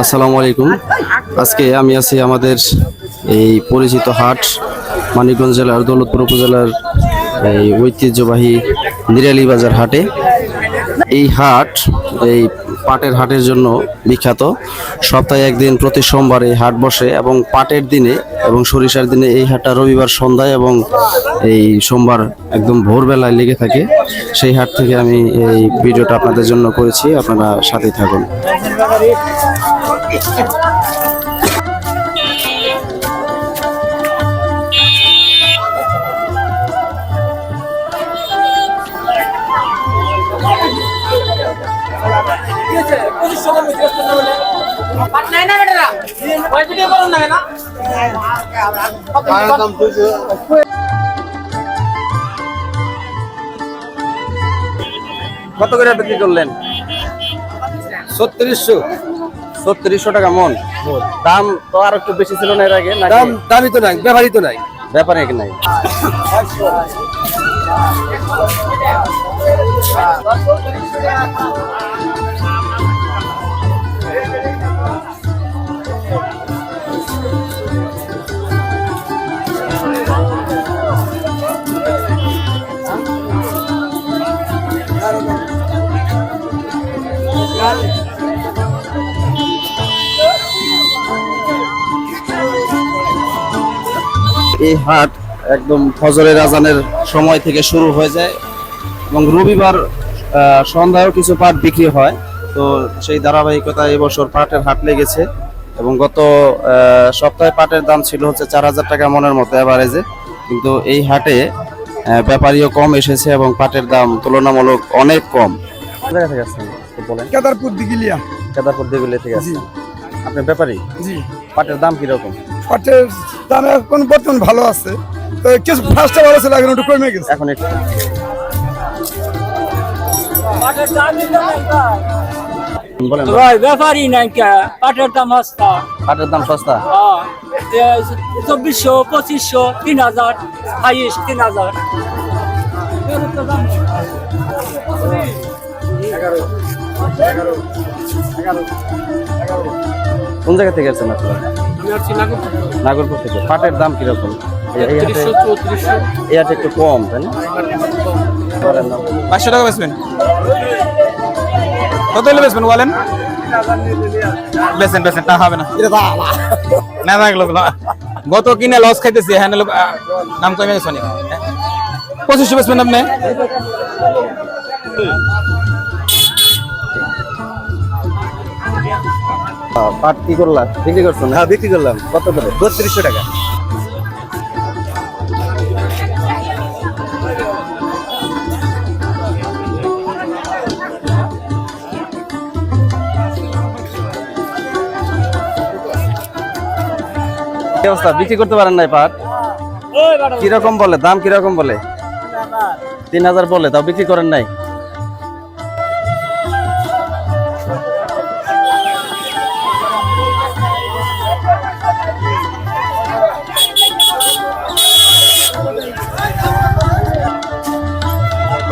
আসসালামু আলাইকুম আজকে আমি আছি আমাদের এই পরিচিত হাট, মানিকগঞ্জ জেলার, দৌলতপুর উপজেলার এই ঐতিহ্যবাহী নিরালি বাজার হাটে। এই হাট, এই পাটের হাটের জন্য বিখ্যাত। সপ্তাহে একদিন প্রতি সোমবার এই হাট বসে এবং পাটের দিনে এবং সরিষার দিনে এই হাটটা রবিবার সন্ধ্যায় এবং এই সোমবার একদম ভোরবেলায় লেগে থাকে। সেই হাট থেকে আমি এই ভিডিওটা আপনাদের জন্য করেছি। আপনারা সাথেই থাকুন। কত করে বিক্রি করলেন? ছত্রিশশো। ছত্রিশশো টাকা মন। দাম তো আর একটু বেশি ছিল না এর আগে দাম দামি তো নাই ব্যাপারই তো নাই। ব্যাপারে কি নাই। এই হাট একদম ফজরের আজানের সময় থেকে শুরু হয়ে যায় এবং রবিবার সন্ধ্যায়ও কিছু পাট বিক্রি হয়। তো সেই ধারাবাহিকতায় এবছর পাটের হাট লেগেছে এবং গত সপ্তাহে পাটের দাম ছিল হচ্ছে চার হাজার টাকা মনের মতো অ্যাভারেজে কিন্তু এই হাটে ব্যাপারীও কম এসেছে এবং পাটের দাম তুলনামূলক অনেক কম। জায়গা থেকে আসছেন? বলেন। কেদারপুর দিঘিলিয়া। কেদারপুর দেগুলি থেকে আসছেন। আপনি ব্যাপারী? জি। পাটের দাম কীরকম? পাটের দাম এখন বর্তমান ভালো আছে। তো কিছু ফার্স্টে ভালো ছিল এখন একটু কমে গেছে। এখন একটু। ভাই ব্যাপারই নাই কে পাটের দাম সস্তা। পাটের দাম সস্তা? চব্বিশশো পঁচিশশো তিন হাজার তিন হাজার। কোন জায়গা থেকে আসছেন আপনারা? নাগরপুর। থেকে। পাটের দাম কীরকম? এই- হাটে একটু কম তাই না? পাঁচশো টাকা বেচবেন? কত হলে বেচবেন বলেন? বেচেন বেচেন তা হবে না। না থাকল গত কিনে লস খাইতেছি হ্যাঁ লোক দাম কমে গেছে অনেক। পঁচিশশো বেচবেন আপনি? পাট কি করলাম? বিক্রি করছেন? হ্যাঁ বিক্রি করলাম। কত করে? বত্রিশশো টাকা। অবস্থা? বিক্রি করতে পারেন নাই পাট? কীরকম বলে? দাম কীরকম বলে? তিন হাজার বলে তাও বিক্রি করেন নাই?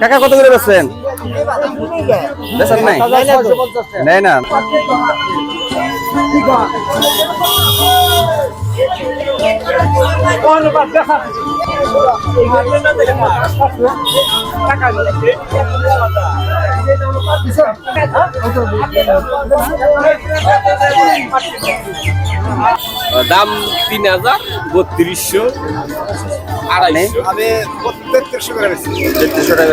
কাকা কত করে বেচছেন? বেচার নাই? নাই না। দাম তিন হাজার বত্রিশশো আড়াইশো। আমি তেত্রিশশো বেশি তেত্রিশশো টাকা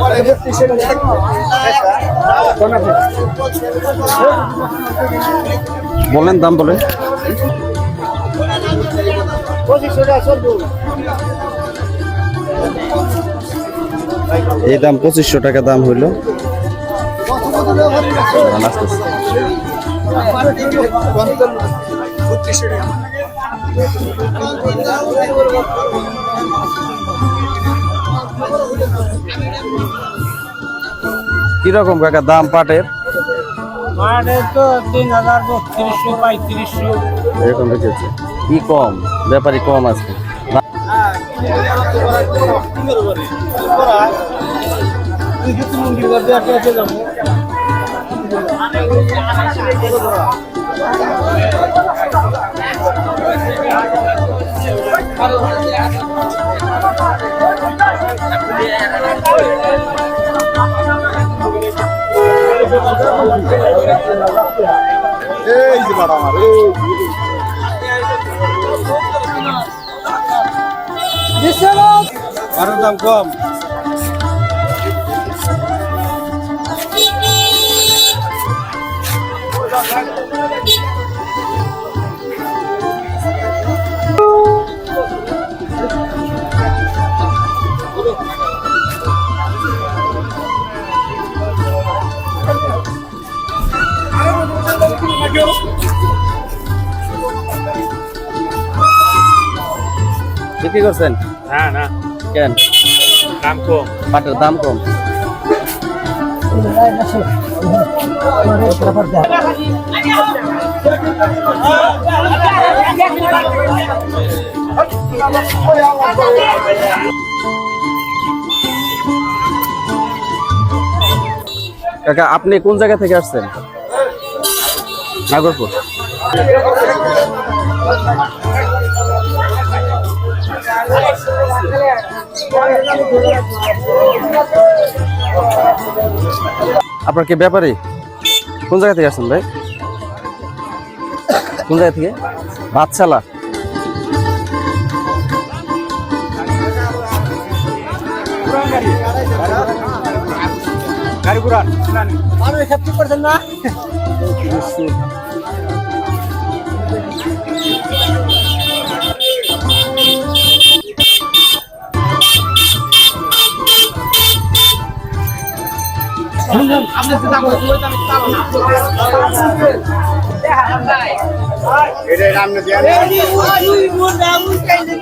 করে বেশি বলেন দাম বলেন এই দাম পঁচিশশো টাকা দাম হইল দাঁড়ান, আসতেছে। কীরকম কাকা দাম পাটের? তো তিন হাজার বত্রিশশো পঁয়ত্রিশশো। এরকম রেখেছে কি কম? ব্যাপারই কম আছে। দাম কম। বিক্রি করছেন? হ্যাঁ না। কেন? দাম কম। পাটের দাম কম। কাকা আপনি কোন জায়গা থেকে আসছেন? নাগরপুর। আপনার কি ব্যাপারী? কোন জায়গা থেকে আসছেন ভাই? কোন জায়গা থেকে? বাচ্চালা। না? এটা আপনি দেন